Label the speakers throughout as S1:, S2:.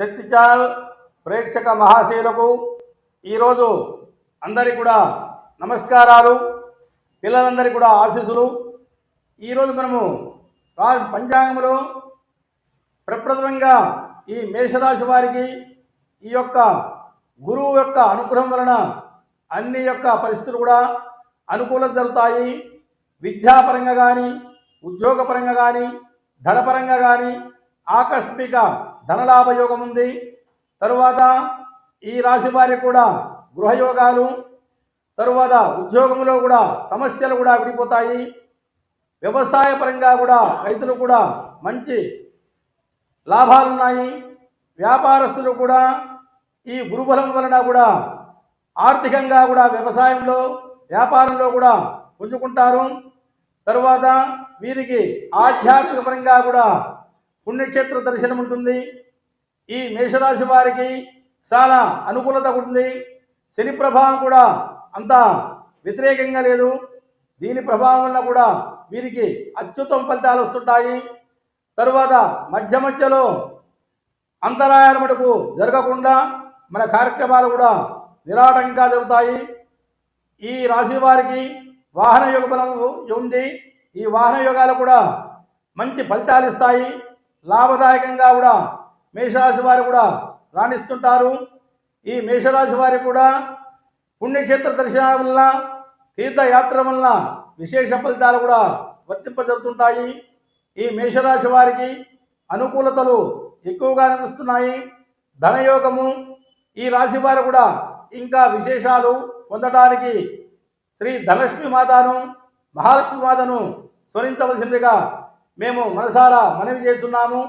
S1: శక్తి channel ప్రేక్షక మహాశీలకు ఈరోజు అందరి కూడా నమస్కారాలు పిల్లలందరికీ కూడా ఆశీస్సులు. ఈరోజు మనము రాశి పంచాంగంలో ప్రప్రథమంగా ఈ మేషరాశి వారికి ఈ యొక్క గురువు యొక్క అనుగ్రహం వలన అన్ని యొక్క పరిస్థితులు కూడా అనుకూలం జరుగుతాయి. విద్యాపరంగా కానీ ఉద్యోగపరంగా కానీ ధనపరంగా కానీ ఆకస్మిక ధనలాభ యోగం ఉంది తరువాత ఈ రాశి వారికి కూడా గృహయోగాలు తరువాత ఉద్యోగంలో కూడా సమస్యలు కూడా విడిపోతాయి. వ్యవసాయ పరంగా కూడా రైతులు కూడా మంచి లాభాలున్నాయి. వ్యాపారస్తులు కూడా ఈ గురుబలం వలన కూడా ఆర్థికంగా కూడా వ్యవసాయంలో వ్యాపారంలో కూడా పుంజుకుంటారు. తరువాత వీరికి ఆధ్యాత్మిక పరంగా కూడా పుణ్యక్షేత్ర దర్శనం ఉంటుంది ఈ మేషరాశి వారికి చాలా అనుకూలత ఉంటుంది. శని ప్రభావం కూడా అంత వ్యతిరేకంగా లేదు. దీని ప్రభావం వల్ల కూడా వీరికి అత్యుత్తమ ఫలితాలు వస్తుంటాయి. తరువాత మధ్య మధ్యలో అంతరాయాల మటుకు జరగకుండా మన కార్యక్రమాలు కూడా నిరాటంగా జరుగుతాయి. ఈ రాశి వారికి వాహన యోగ బలం ఉంది. ఈ వాహన యోగాలు కూడా మంచి ఫలితాలు ఇస్తాయి. లాభదాయకంగా కూడా మేషరాశి వారు కూడా రాణిస్తుంటారు. ఈ మేషరాశి వారి కూడా పుణ్యక్షేత్ర దర్శనం వల్ల తీర్థయాత్ర వలన విశేష ఫలితాలు కూడా వర్తింపజరుగుతుంటాయి ఈ మేషరాశి వారికి అనుకూలతలు ఎక్కువగా అనిపిస్తున్నాయి ధనయోగము ఈ రాశి వారు కూడా ఇంకా విశేషాలు పొందడానికి శ్రీ ధనలక్ష్మి మాతను మహాలక్ష్మి మాతను స్మరించవలసిందిగా మేము మనసారా మనవి చేస్తున్నాము.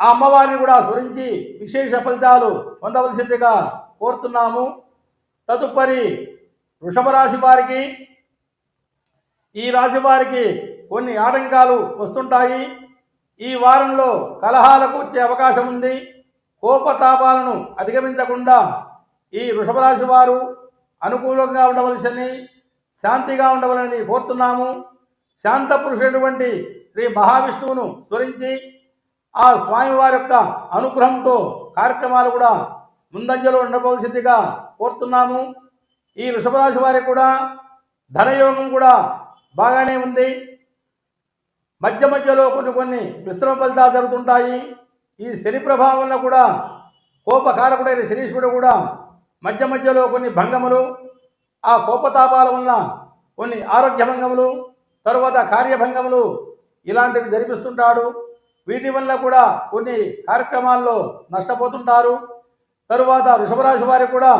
S1: ఆ అమ్మవారిని కూడా స్మరించి విశేష ఫలితాలు పొందవలసిందిగా కోరుతున్నాము. తదుపరి వృషభ రాశి వారికి ఈ రాశి వారికి కొన్ని ఆటంకాలు వస్తుంటాయి. ఈ వారంలో కలహాలకు వచ్చే అవకాశం ఉంది. కోపతాపాలను అధిగమించకుండా ఈ వృషభ రాశి వారు అనుకూలంగా ఉండవలసని శాంతిగా ఉండవలని కోరుతున్నాము. శాంత పురుషుడైనటువంటి శ్రీ మహావిష్ణువును స్మరించి ఆ స్వామివారి యొక్క అనుగ్రహంతో కార్యక్రమాలు కూడా ముందంజలో ఉండవలసిందిగా కోరుతున్నాము. ఈ వృషభరాశి వారికి కూడా ధనయోగం కూడా బాగానే ఉంది. మధ్య మధ్యలో కొన్ని కొన్ని మిశ్రమ ఫలితాలు జరుగుతుంటాయి. ఈ శని ప్రభావంలో కూడా కోపకారకుడైన శనీశ్వరుడు కూడా మధ్య మధ్యలో కొన్ని భంగములు ఆ కోపతాపాల వలన కొన్ని ఆరోగ్య భంగములు తరువాత కార్యభంగములు ఇలాంటివి జరిపిస్తుంటాడు. వీటి వల్ల కూడా కొన్ని కార్యక్రమాల్లో నష్టపోతుంటారు. తరువాత వృషభరాశి వారి కూడా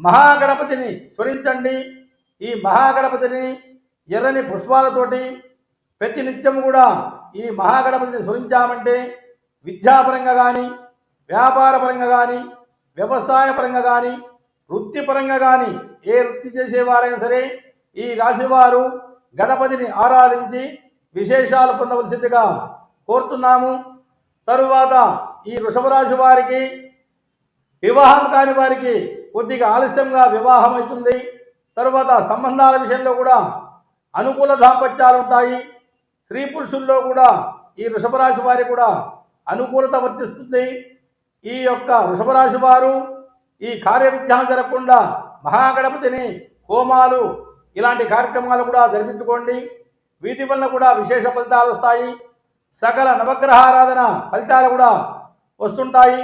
S1: మహాగణపతిని స్మరించండి. ఈ మహాగణపతిని ఎర్రని పుష్పాలతోటి ప్రతి నిత్యం కూడా ఈ మహాగణపతిని స్మరించామంటే విద్యాపరంగా కానీ వ్యాపారపరంగా కానీ వ్యవసాయ పరంగా కానీ వృత్తిపరంగా కానీ ఏ వృత్తి చేసేవారైనా సరే ఈ రాశివారు గణపతిని ఆరాధించి విశేషాలు పొందవలసిందిగా కోరుతున్నాము. తరువాత ఈ వృషభరాశి వారికి వివాహం కాని వారికి కొద్దిగా ఆలస్యంగా వివాహం అవుతుంది తరువాత సంబంధాల విషయంలో కూడా అనుకూల దాంపత్యాలు ఉంటాయి. స్త్రీ పురుషుల్లో కూడా ఈ వృషభరాశి వారికి కూడా అనుకూలత వర్తిస్తుంది. ఈ యొక్క వృషభరాశి వారు ఈ కార్యవిజ్ఞానం జరగకుండా మహాగణపతిని హోమాలు ఇలాంటి కార్యక్రమాలు కూడా జరిపించుకోండి. వీటి వల్ల కూడా విశేష ఫలితాలు వస్తాయి. సకల నవగ్రహారాధన ఫలితాలు కూడా వస్తుంటాయి.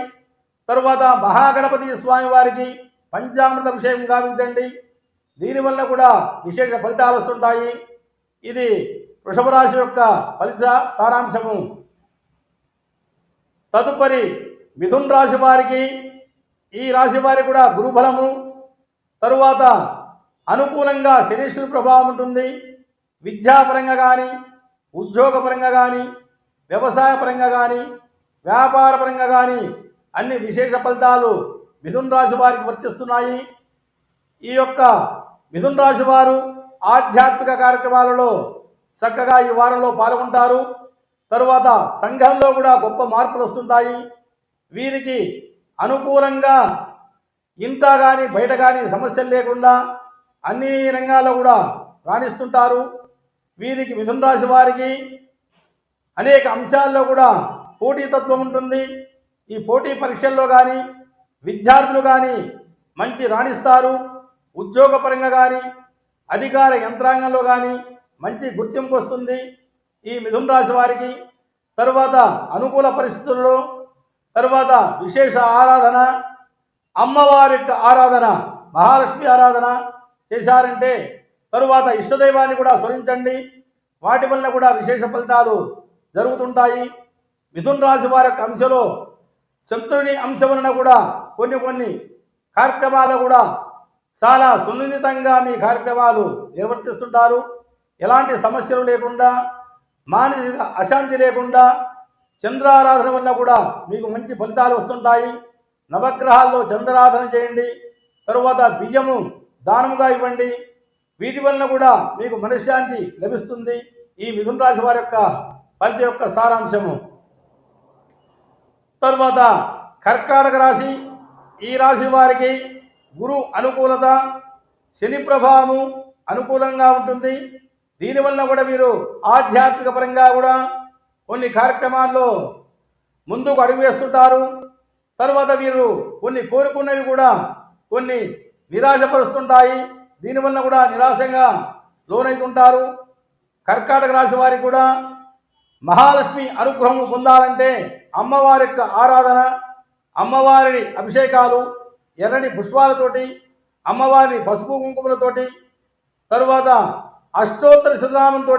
S1: తరువాత మహాగణపతి స్వామి వారికి పంచామృత విషయం గావించండి. దీనివల్ల కూడా విశేష ఫలితాలు వస్తుంటాయి. ఇది వృషభ రాశి యొక్క ఫలిత సారాంశము. తదుపరి మిథున్ రాశి వారికి ఈ రాశి వారి కూడా గురుబలము. తరువాత అనుకూలంగా శనిష్ఠుని ప్రభావం ఉంటుంది. విద్యాపరంగా కానీ ఉద్యోగపరంగా కానీ వ్యవసాయ పరంగా కానీ వ్యాపార పరంగా కానీ అన్ని విశేష ఫలితాలు మిథున్ రాశి వారికి వర్తిస్తున్నాయి. ఈ యొక్క మిథున్ రాశి వారు ఆధ్యాత్మిక కార్యక్రమాలలో చక్కగా ఈ వారంలో పాల్గొంటారు. తరువాత సంఘంలో కూడా గొప్ప మార్పులు వస్తుంటాయి. వీరికి అనుకూలంగా ఇంట కానీ బయట కానీ సమస్యలు లేకుండా అన్ని రంగాల్లో కూడా రాణిస్తుంటారు. వీరికి మిథున రాశి వారికి అనేక అంశాల్లో కూడా పోటీతత్వం ఉంటుంది. ఈ పోటీ పరీక్షల్లో కానీ విద్యార్థులు కానీ మంచి రాణిస్తారు. ఉద్యోగపరంగా కానీ అధికార యంత్రాంగంలో కానీ మంచి గుర్తింపు వస్తుంది. ఈ మిథున రాశి వారికి తరువాత అనుకూల పరిస్థితుల్లో తరువాత విశేష ఆరాధన అమ్మవారి యొక్క ఆరాధన మహాలక్ష్మి ఆరాధన చేశారంటే తరువాత ఇష్టదైవాన్ని కూడా స్మరించండి. వాటి వలన కూడా విశేష ఫలితాలు జరుగుతుంటాయి. మిథున్ రాశి వారి యొక్క అంశలో శత్రుని అంశం వలన కూడా కొన్ని కొన్ని కార్యక్రమాలు కూడా చాలా సున్నితంగా మీ కార్యక్రమాలు నిర్వర్తిస్తుంటారు. ఎలాంటి సమస్యలు లేకుండా మానసిక అశాంతి లేకుండా చంద్రారాధన వల్ల కూడా మీకు మంచి ఫలితాలు వస్తుంటాయి. నవగ్రహాల్లో చంద్రారాధన చేయండి. తరువాత బియ్యము దానముగా ఇవ్వండి. వీటి వలన కూడా మీకు మనశ్శాంతి లభిస్తుంది. ఈ మిథున రాశి వారి యొక్క ఫలిత యొక్క సారాంశము. తరువాత కర్కాటక రాశి ఈ రాశి వారికి గురు అనుకూలత శని ప్రభావము అనుకూలంగా ఉంటుంది. దీనివల్ల కూడా మీరు ఆధ్యాత్మిక పరంగా కూడా కొన్ని కార్యక్రమాల్లో ముందుకు అడుగు వేస్తుంటారు. తర్వాత వీరు కొన్ని కోరుకున్నవి కూడా కొన్ని నిరాశపరుస్తుంటాయి. దీనివల్ల కూడా నిరాశంగా లోనైతుంటారు. కర్కాటక రాశి వారికి కూడా మహాలక్ష్మి అనుగ్రహము పొందాలంటే అమ్మవారి యొక్క ఆరాధన అమ్మవారిని అభిషేకాలు ఎర్రని పుష్పాలతోటి అమ్మవారిని పసుపు కుంకుమలతోటి తరువాత అష్టోత్తర శతనామంతో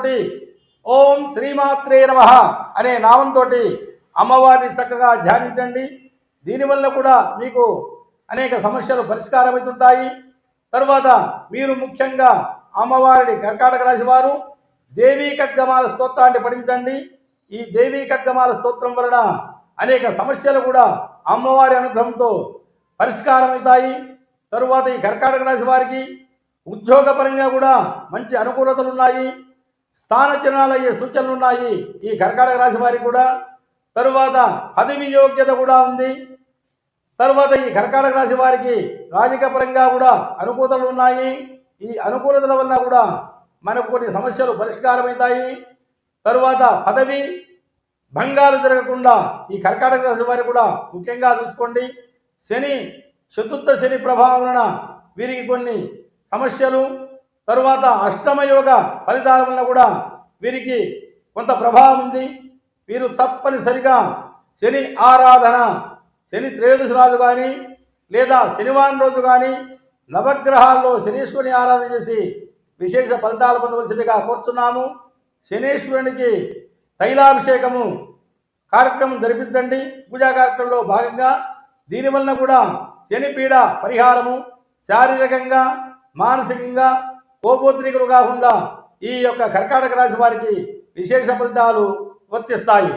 S1: ఓం శ్రీమాత్రే నమ అనే నామంతో అమ్మవారిని చక్కగా ధ్యానించండి. దీనివల్ల కూడా మీకు అనేక సమస్యలు పరిష్కారమవుతుంటాయి. తరువాత మీరు ముఖ్యంగా అమ్మవారిని కర్కాటక రాశి వారు దేవీ కద్గమాల స్తోత్రాన్ని పఠించండి. ఈ దేవీ కద్గమాల స్తోత్రం వలన అనేక సమస్యలు కూడా అమ్మవారి అనుగ్రహంతో పరిష్కారమవుతాయి. తరువాత ఈ కర్కాటక రాశి వారికి ఉద్యోగపరంగా కూడా మంచి అనుకూలతలు ఉన్నాయి. స్థాన చిహ్నాలు అయ్యే సూచనలు ఉన్నాయి ఈ కర్కాటక రాశి వారికి కూడా. తరువాత పదవి యోగ్యత కూడా ఉంది. తరువాత ఈ కర్కాటక రాశి వారికి రాజకీయ పరంగా కూడా అనుకూలతలు ఉన్నాయి. ఈ అనుకూలతల వల్ల కూడా మనకు కొన్ని సమస్యలు పరిష్కారమవుతాయి తరువాత పదవి భంగాలు జరగకుండా ఈ కర్కాటక రాశి వారి కూడా ముఖ్యంగా చూసుకోండి. శని చతుర్థ శని ప్రభావం వలన వీరికి కొన్ని సమస్యలు. తరువాత అష్టమ యోగ ఫలితాల వలన కూడా వీరికి కొంత ప్రభావం ఉంది. వీరు తప్పనిసరిగా శని ఆరాధన శని త్రయోదశి రాజు కానీ లేదా శనివారం రోజు కానీ నవగ్రహాల్లో శనీశ్వరిని ఆరాధన చేసి విశేష ఫలితాలు పొందవలసిందిగా కోరుతున్నాము. శనీశ్వరునికి తైలాభిషేకము కార్యక్రమం జరిపించండి. పూజా కార్యక్రమంలో భాగంగా దీనివలన కూడా శనిపీడ పరిహారము శారీరకంగా మానసికంగా కోపోద్రికులు కాకుండా ఈ యొక్క కర్కాటక రాశి వారికి విశేష ఫలితాలు వర్తిస్తాయి.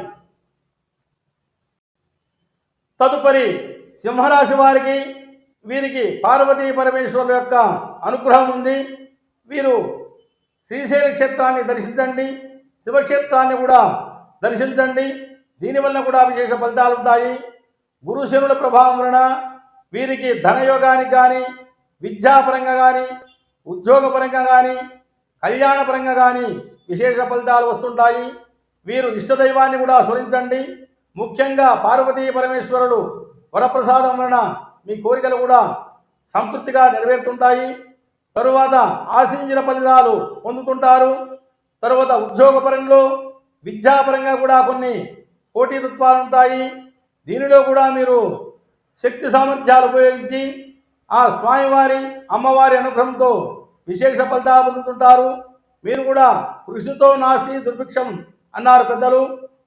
S1: తదుపరి సింహరాశి వారికి వీరికి పార్వతీ పరమేశ్వరుల యొక్క అనుగ్రహం ఉంది. వీరు శ్రీశైల క్షేత్రాన్ని దర్శించండి శివక్షేత్రాన్ని కూడా దర్శించండి. దీనివల్ల కూడా విశేష ఫలితాలు ఉంటాయి. గురుశనుల ప్రభావం వలన వీరికి ధనయోగానికి కానీ విద్యాపరంగా కానీ ఉద్యోగపరంగా కానీ కళ్యాణపరంగా కానీ విశేష ఫలితాలు వస్తుంటాయి. వీరు ఇష్టదైవాన్ని కూడా స్మరించండి. ముఖ్యంగా పార్వతీ పరమేశ్వరుడు వరప్రసాదం వలన మీ కోరికలు కూడా సంతృప్తిగా నెరవేరుతుంటాయి. తరువాత ఆశించిన ఫలితాలు పొందుతుంటారు. తరువాత ఉద్యోగపరంలో విద్యాపరంగా కూడా కొన్ని పోటీతత్వాలు ఉంటాయి. దీనిలో కూడా మీరు శక్తి సామర్థ్యాలు ఉపయోగించి ఆ స్వామివారి అమ్మవారి అనుగ్రహంతో విశేష ఫలితాలు పొందుతుంటారు. మీరు కూడా కృషితో నాస్తి దుర్భిక్షం అన్నారు పెద్దలు.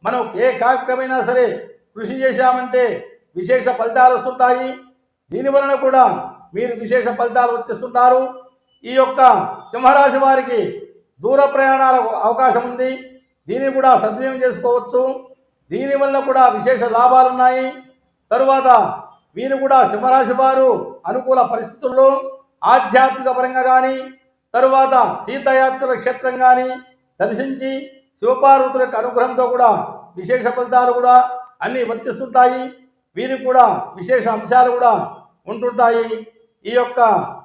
S1: మనం ఏ కార్యక్రమైనా సరే కృషి చేశామంటే విశేష ఫలితాలు వస్తుంటాయి. దీని వలన కూడా మీరు విశేష ఫలితాలు వర్తిస్తుంటారు ఈ యొక్క సింహరాశి వారికి దూర ప్రయాణాలకు అవకాశం ఉంది. దీన్ని కూడా సద్వినియోగం చేసుకోవచ్చు. దీనివల్ల కూడా విశేష లాభాలు ఉన్నాయి. తరువాత వీరు కూడా సింహరాశి వారు అనుకూల పరిస్థితుల్లో ఆధ్యాత్మిక పరంగా కానీ తరువాత తీర్థయాత్రల క్షేత్రం కానీ దర్శించి శివపార్వతుల యొక్క అనుగ్రహంతో కూడా విశేష ఫలితాలు కూడా అన్నీ వర్తిస్తుంటాయి. వీరికి కూడా విశేష అంశాలు కూడా ఉంటుంటాయి. ఈ యొక్క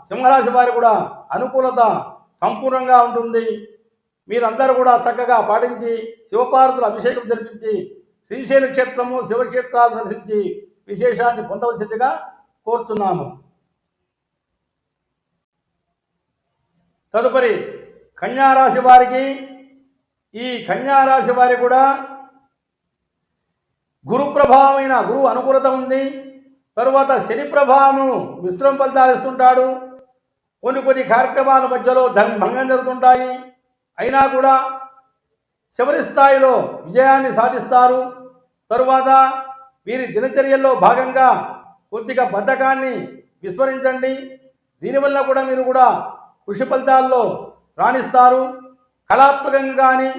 S1: సింహరాశి వారి కూడా అనుకూలత సంపూర్ణంగా ఉంటుంది. మీరందరూ కూడా చక్కగా పాటించి శివపార్వతుల అభిషేకం జరిపించి శ్రీశైల క్షేత్రము శివక్షేత్రాలు దర్శించి విశేషాన్ని పొందవలసిందిగా కోరుతున్నాము. తదుపరి కన్యారాశి వారికి ఈ కన్యారాశి వారి కూడా గురు ప్రభావమైన గురువు అనుకూలత ఉంది. తరువాత శని ప్రభావము మిశ్రమ ఫలితాలు ఇస్తుంటాడు. కొన్ని కొన్ని కార్యక్రమాల మధ్యలో భంగం జరుగుతుంటాయి. అయినా కూడా చివరి స్థాయిలో విజయాన్ని సాధిస్తారు. తరువాత వీరి దినచర్యల్లో భాగంగా కొద్దిగా బద్ధకాన్ని విస్మరించండి. దీనివల్ల కూడా మీరు కూడా కృషి ఫలితాల్లో రాణిస్తారు. కళాత్మకంగా కానీ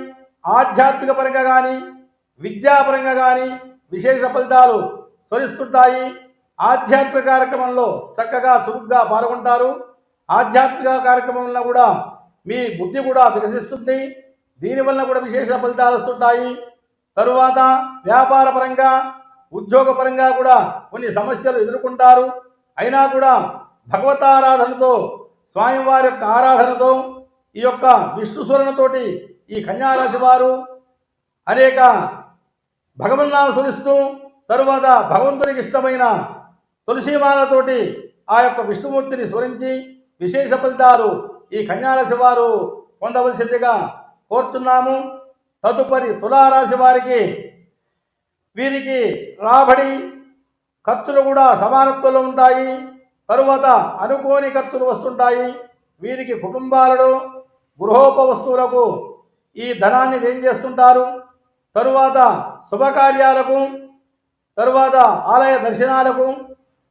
S1: ఆధ్యాత్మిక పరంగా కానీ విద్యాపరంగా కానీ విశేష ఫలితాలు స్వరిస్తుంటాయి ఆధ్యాత్మిక కార్యక్రమంలో చక్కగా చురుగ్గా పాల్గొంటారు. ఆధ్యాత్మిక కార్యక్రమంలో కూడా మీ బుద్ధి కూడా వికసిస్తుంది. దీనివల్ల కూడా విశేష ఫలితాలు వస్తుంటాయి. తరువాత వ్యాపార పరంగా ఉద్యోగపరంగా కూడా కొన్ని సమస్యలు ఎదుర్కొంటారు. అయినా కూడా భగవతారాధనతో స్వామివారి యొక్క ఆరాధనతో ఈ యొక్క విష్ణు స్వరణతోటి ఈ కన్యారాశి వారు అనేక భగవన్నామ స్మరిస్తూ తరువాత భగవంతునికి ఇష్టమైన తులసీమాలతోటి ఆ యొక్క విష్ణుమూర్తిని స్మరించి విశేష ఫలితాలు ఈ కన్యారాశి వారు పొందవలసిందిగా కోరుతున్నాము. తదుపరి తులారాశి వారికి వీరికి రాబడి ఖర్చులు కూడా సమానత్వంలో ఉంటాయి. తరువాత అనుకోని ఖర్చులు వస్తుంటాయి. వీరికి కుటుంబాలలో గృహోప వస్తువులకు ఈ ధనాన్ని వేం చేస్తుంటారు? తరువాత శుభకార్యాలకు తరువాత ఆలయ దర్శనాలకు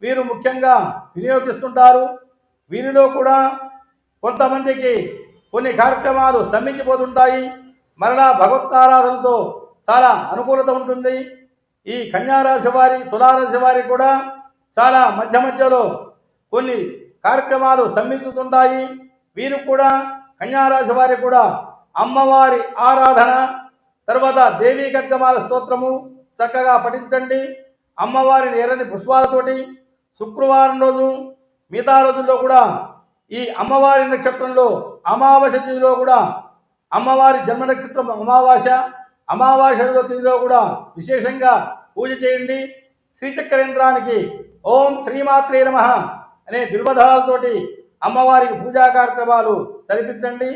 S1: వీరు ముఖ్యంగా వినియోగిస్తుంటారు. వీరిలో కూడా కొంతమందికి కొన్ని కార్యక్రమాలు స్తంభించిపోతుంటాయి. మరలా భగవత్తారాధనతో చాలా అనుకూలత ఉంటుంది. ఈ కన్యారాశి వారి తులారాశి వారికి కూడా చాలా మధ్య మధ్యలో కొన్ని కార్యక్రమాలు స్తంభించుతుంటాయి. వీరు కూడా కన్యారాశి వారికి కూడా అమ్మవారి ఆరాధన తర్వాత దేవీ ఖడ్గమాల స్తోత్రము చక్కగా పఠించండి. అమ్మవారిని ఎర్రని పుష్పాలతోటి శుక్రవారం రోజు మిగతా రోజుల్లో కూడా ఈ అమ్మవారి నక్షత్రంలో అమావాస్య తిథిలో కూడా అమ్మవారి జన్మ నక్షత్రం అమావాస్య అమావాస్య తిథిలో కూడా విశేషంగా పూజ చేయండి. శ్రీచక్రేంద్రానికి ఓం శ్రీమాత్రే నమ అనే బిల్వదళాలతోటి అమ్మవారికి పూజా కార్యక్రమాలు సరిపించండి.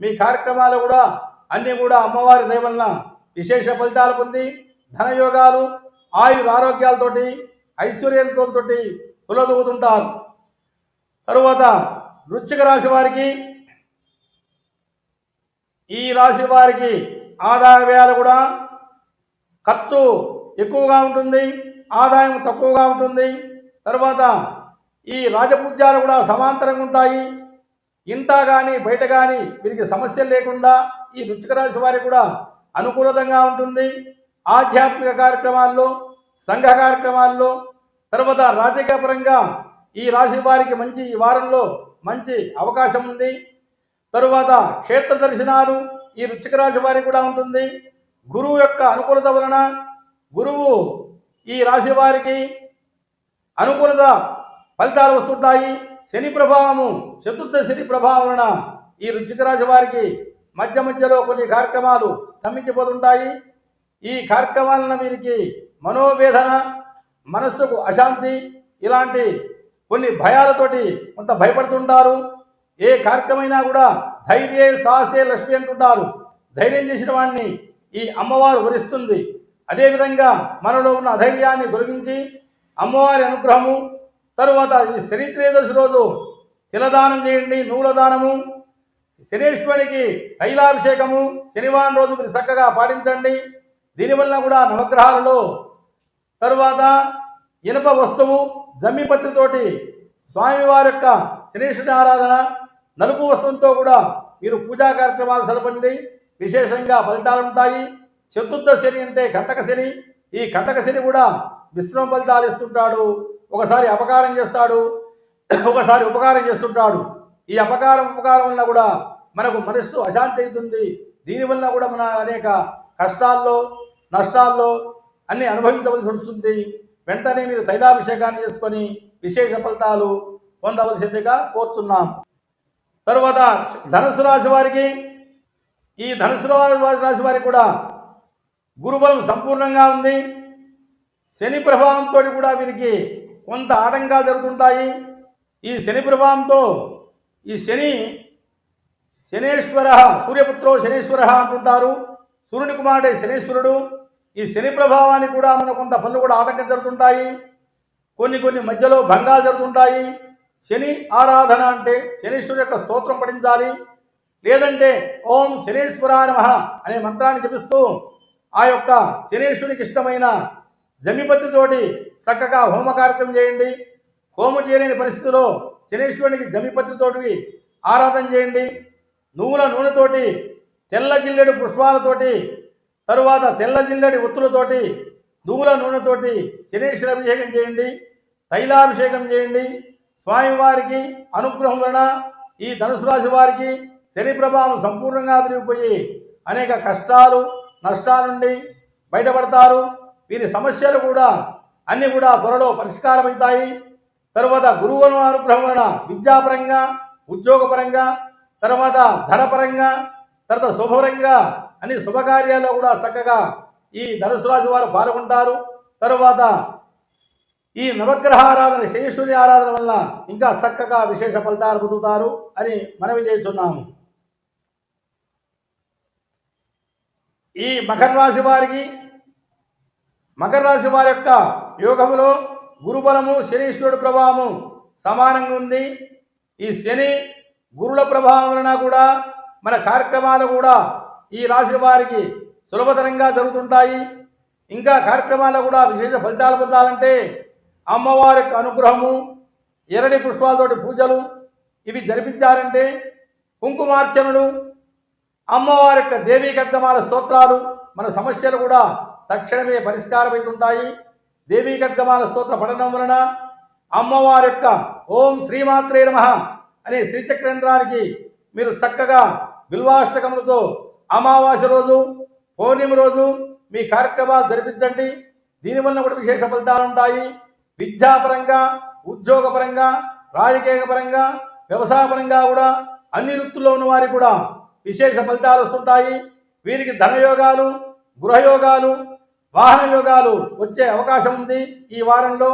S1: మీ కార్యక్రమాలు కూడా అన్నీ కూడా అమ్మవారి దయవలన విశేష ఫలితాలు పొంది ధనయోగాలు ఆయుర ఆరోగ్యాలతోటి ఐశ్వర్యంతో తులదూగుతుంటారు. తరువాత వృశ్చిక రాశి వారికి ఈ రాశి వారికి ఆదాయ వ్యయాలు కూడా ఖర్చు ఎక్కువగా ఉంటుంది ఆదాయం తక్కువగా ఉంటుంది. తర్వాత ఈ రాజపూజ్యాలు కూడా సమాంతరంగా ఉంటాయి. ఇంత కానీ బయట కానీ వీరికి సమస్యలు లేకుండా ఈ వృశ్చిక రాశి వారికి కూడా అనుకూలతంగా ఉంటుంది. ఆధ్యాత్మిక కార్యక్రమాల్లో సంఘ కార్యక్రమాల్లో తర్వాత రాజకీయపరంగా ఈ రాశి వారికి మంచి ఈ వారంలో మంచి అవకాశం ఉంది. తరువాత క్షేత్ర దర్శనాలు ఈ వృశ్చిక రాశి వారికి కూడా ఉంటుంది. గురువు యొక్క అనుకూలత వలన గురువు ఈ రాశి వారికి అనుకూలత ఫలితాలు వస్తుంటాయి. శని ప్రభావము చతుర్థ శని ప్రభావం వలన ఈ వృశ్చిక రాశి వారికి మధ్య మధ్యలో కొన్ని కార్యక్రమాలు స్తంభించిపోతుంటాయి ఈ కార్యక్రమాలను వీరికి మనోవేదన మనస్సుకు అశాంతి ఇలాంటి కొన్ని భయాలతోటి కొంత భయపడుతుంటారు. ఏ కార్యక్రమైనా కూడా ధైర్యే సాహసే లక్ష్మి అంటుంటారు. ధైర్యం చేసిన వాడిని ఈ అమ్మవారు వరిస్తుంది. అదేవిధంగా మనలో ఉన్న అధైర్యాన్ని తొలగించి అమ్మవారి అనుగ్రహము తరువాత ఈ శనిత్రయోదశి రోజు తిలదానం చేయండి నూల దానము శనీశ్వరునికి తైలాభిషేకము శనివారం రోజు మీరు చక్కగా పాటించండి. దీనివల్ల కూడా నవగ్రహాలలో తరువాత ఇనప వస్తువు జమ్మిపత్రితోటి స్వామివారి యొక్క శనీశ్వరుని ఆరాధన నలుపు వస్తువులతో కూడా మీరు పూజా కార్యక్రమాలు సలపండి విశేషంగా ఫలితాలు ఉంటాయి. చతుర్థ శని అంటే కంటక శని. ఈ కంటక శని కూడా మిశ్రమ ఫలితాలు ఇస్తుంటాడు. ఒకసారి అపకారం చేస్తాడు. ఒకసారి ఉపకారం చేస్తుంటాడు. ఈ అపకారం ఉపకారం వల్ల కూడా మనకు మనస్సు అశాంతి అవుతుంది. దీనివల్ల కూడా మన అనేక కష్టాల్లో నష్టాల్లో అన్ని అనుభవించవలసి వస్తుంది. వెంటనే మీరు తైలాభిషేకాన్ని చేసుకొని విశేష ఫలితాలు పొందవలసిందిగా కోరుతున్నాం తరువాత ధనుసు రాశి వారికి ఈ ధనుసు రాశి వారికి కూడా గురుబలం సంపూర్ణంగా ఉంది. శని ప్రభావంతో కూడా వీరికి కొంత ఆటంకాలు జరుగుతుంటాయి. ఈ శని ప్రభావంతో ఈ శని శనేశ్వర సూర్యపుత్రో శనేశ్వర అంటుంటారు. సూర్యుని కుమారుడే శనేశ్వరుడు. ఈ శని ప్రభావానికి కూడా మన కొంత పనులు కూడా ఆటంకం జరుగుతుంటాయి. కొన్ని కొన్ని మధ్యలో భంగాలు జరుగుతుంటాయి. శని ఆరాధన అంటే శనీశ్వరుడు యొక్క స్తోత్రం పఠించాలి. లేదంటే ఓం శనేశ్వర నమ అనే మంత్రాన్ని జపిస్తూ ఆ యొక్క శనీశ్వరునికి ఇష్టమైన జమిపతితోటి చక్కగా హోమ కార్యక్రమం చేయండి. హోమం చేయలేని పరిస్థితిలో శనీశ్వరునికి జమిపతితోటి ఆరాధన చేయండి. నువ్వుల నూనెతోటి తెల్ల జిల్లెడు పుష్పాలతోటి తరువాత తెల్ల జిల్లడి ఒత్తులతోటి దూల నూనెతోటి శనీశ్వర అభిషేకం చేయండి తైలాభిషేకం చేయండి. స్వామివారికి అనుగ్రహం వలన ఈ ధనుసు రాశి వారికి శని ప్రభావం సంపూర్ణంగా తిరిగిపోయి అనేక కష్టాలు నష్టాల నుండి బయటపడతారు. వీరి సమస్యలు కూడా అన్నీ కూడా త్వరలో పరిష్కారమవుతాయి. తరువాత గురువుల అనుగ్రహం వలన విద్యాపరంగా ఉద్యోగపరంగా తర్వాత ధనపరంగా తర్వాత శుభపరంగా అన్ని శుభకార్యాల్లో కూడా చక్కగా ఈ ధనుసు రాశి వారు పాల్గొంటారు. తరువాత ఈ నవగ్రహ ఆరాధన శేషుని ఆరాధన వల్ల ఇంకా చక్కగా విశేష ఫలితాలు పొందుతారు అని మనవి చేస్తున్నాము ఈ మకర రాశి వారికి మకర రాశి వారి యొక్క యోగములో గురుబలము శనీశ్వరుడు ప్రభావము సమానంగా ఉంది. ఈ శని గురుల ప్రభావం వలన కూడా మన కార్యక్రమాలు కూడా ఈ రాశి వారికి సులభతరంగా జరుగుతుంటాయి. ఇంకా కార్యక్రమాలు కూడా విశేష ఫలితాలు పొందాలంటే అమ్మవారి యొక్క అనుగ్రహము ఎరడి పుష్పాలతోటి పూజలు ఇవి జరిపించారంటే కుంకుమార్చనలు అమ్మవారి యొక్క దేవీ కట్గమాల స్తోత్రాలు మన సమస్యలు కూడా తక్షణమే పరిష్కారమవుతుంటాయి దేవీ కట్గమాల స్తోత్ర పఠనం వలన అమ్మవారి యొక్క ఓం శ్రీమాత్రే నమ అనే శ్రీచక్రేంద్రానికి మీరు చక్కగా బిల్వాష్టకములతో అమావాస్య రోజు పౌర్ణమి రోజు మీ కార్యక్రమాలు జరిపించండి. దీనివల్ల కూడా విశేష ఫలితాలు ఉంటాయి. విద్యాపరంగా ఉద్యోగపరంగా రాజకీయ పరంగా వ్యవసాయపరంగా కూడా అన్ని వృత్తుల్లో ఉన్న వారికి కూడా విశేష ఫలితాలు వస్తుంటాయి. వీరికి ధనయోగాలు గృహయోగాలు వాహన యోగాలు వచ్చే అవకాశం ఉంది. ఈ వారంలో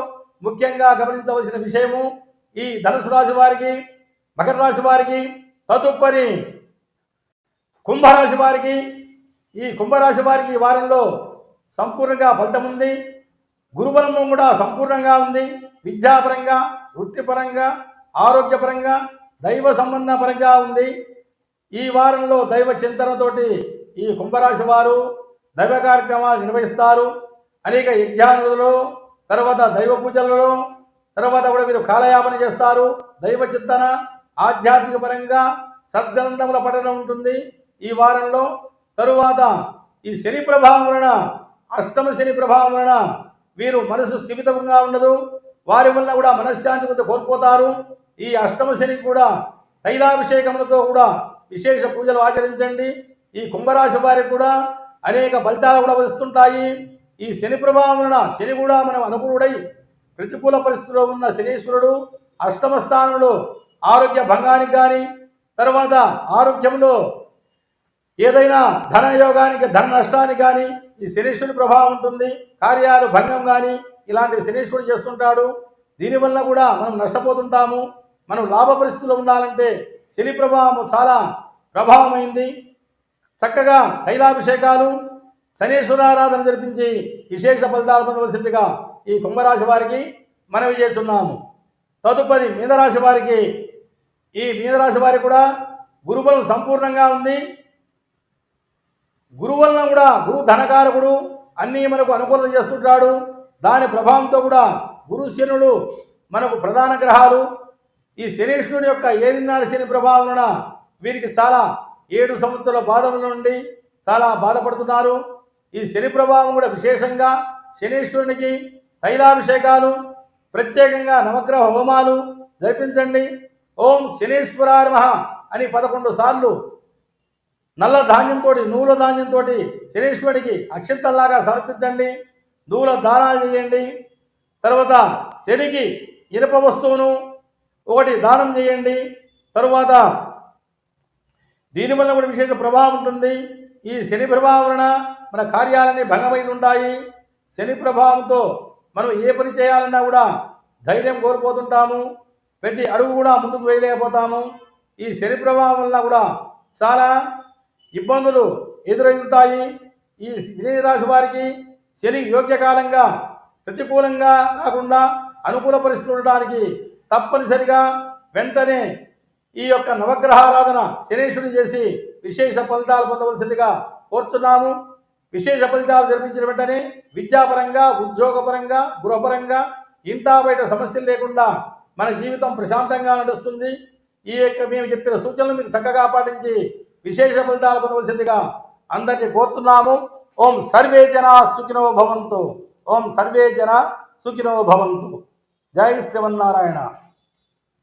S1: ముఖ్యంగా గమనించవలసిన విషయము ఈ ధనుసు రాశి వారికి మకర రాశి వారికి తదుపరి కుంభరాశి వారికి ఈ కుంభరాశి వారికి ఈ వారంలో సంపూర్ణంగా ఫలితం ఉంది. గురుబలం కూడా సంపూర్ణంగా ఉంది. విద్యాపరంగా వృత్తిపరంగా ఆరోగ్యపరంగా దైవ సంబంధ పరంగా ఉంది. ఈ వారంలో దైవ చింతనతోటి ఈ కుంభరాశి వారు దైవ కార్యక్రమాలు నిర్వహిస్తారు. అనేక యజ్ఞానులలో తర్వాత దైవ పూజలలో తర్వాత కూడా మీరు కాలయాపన చేస్తారు. దైవ చింతన ఆధ్యాత్మిక పరంగా సద్గ్రంథముల పఠనం ఉంటుంది. ఈ వారంలో తరువాత ఈ శని ప్రభావం వలన అష్టమ శని ప్రభావం వలన వీరు మనసు స్థిమితంగా ఉండదు. వారి వలన కూడా మనశ్శాంతి కొంత కోల్పోతారు. ఈ అష్టమ శని కూడా తైలాభిషేకములతో కూడా విశేష పూజలు ఆచరించండి. ఈ కుంభరాశి వారికి కూడా అనేక ఫలితాలు కూడా వస్తుంటాయి. ఈ శని ప్రభావం వలన శని కూడా మనం అనుకూలుడై ప్రతికూల పరిస్థితిలో ఉన్న శనీశ్వరుడు అష్టమ స్థానంలో ఆరోగ్య భంగానికి కానీ తర్వాత ఆరోగ్యంలో ఏదైనా ధన యోగానికి ధన నష్టానికి కానీ ఈ శనీశ్వరుడి ప్రభావం ఉంటుంది కార్యాలు భంగం కానీ ఇలాంటి శనీశ్వరుడు చేస్తుంటాడు. దీనివల్ల కూడా మనం నష్టపోతుంటాము. మనం లాభ పరిస్థితుల్లో ఉండాలంటే శని ప్రభావం చాలా ప్రభావమైంది. చక్కగా తైలాభిషేకాలు శనీశ్వరారాధన జరిపించి విశేష ఫలితాలు పొందవలసిందిగా ఈ కుంభరాశి వారికి మనవి చేస్తున్నాము. తదుపరి మీనరాశి వారికి ఈ మీనరాశి వారికి కూడా గురుబలం సంపూర్ణంగా ఉంది. గురువు వలన కూడా గురు ధనకారకుడు అన్నీ మనకు అనుకూలత చేస్తుంటాడు. దాని ప్రభావంతో కూడా గురు శనుడు మనకు ప్రధాన గ్రహాలు. ఈ శనీశ్వరుని యొక్క ఏదినాడు శని ప్రభావం వీరికి చాలా ఏడు సంవత్సరాల బాధల నుండి చాలా బాధపడుతున్నారు. ఈ శని ప్రభావం కూడా విశేషంగా శనీశ్వరునికి తైలాభిషేకాలు ప్రత్యేకంగా నవగ్రహ హోమాలు జరిపించండి. ఓం శనీశ్వరాయ అని పదకొండు సార్లు నల్ల ధాన్యంతో నూల ధాన్యంతో శనీశ్వరుడికి అక్షంతల్లాగా సమర్పించండి. నూల దానాలు చేయండి. తర్వాత శనికి ఇనుప వస్తువును ఒకటి దానం చేయండి. తరువాత దీనివల్ల కూడా విశేష ప్రభావం ఉంటుంది. ఈ శని ప్రభావం వలన మన కార్యాలన్నీ భంగమై ఉంటాయి. శని ప్రభావంతో మనం ఏ పని చేయాలన్నా కూడా ధైర్యం కోల్పోతుంటాము. ప్రతి అడుగు కూడా ముందుకు వేయలేకపోతాము. ఈ శని ప్రభావం వల్ల కూడా చాలా ఇబ్బందులు ఎదురవుతాయి. ఈ విజయ రాశి వారికి శని యోగ్యకాలంగా ప్రతికూలంగా కాకుండా అనుకూల పరిస్థితులు ఉండడానికి తప్పనిసరిగా వెంటనే ఈ యొక్క నవగ్రహారాధన శనేశ్వరుని చేసి విశేష ఫలితాలు పొందవలసిందిగా కోరుతున్నాము. విశేష ఫలితాలు జరిపించిన వెంటనే విద్యాపరంగా ఉద్యోగపరంగా గృహపరంగా ఇంతా బయట సమస్యలు లేకుండా మన జీవితం ప్రశాంతంగా నడుస్తుంది. ఈ యొక్క మేము చెప్పిన సూచనలు మీరు చక్కగా పాటించి విశేష ఫలితాలు పొందవలసిందిగా అందరినీ కోరుతున్నాము. ఓం సర్వే జన సుఖినో భవంతు. ఓం సర్వే జన సుఖినో భవంతు. జై శ్రీమన్నారాయణ.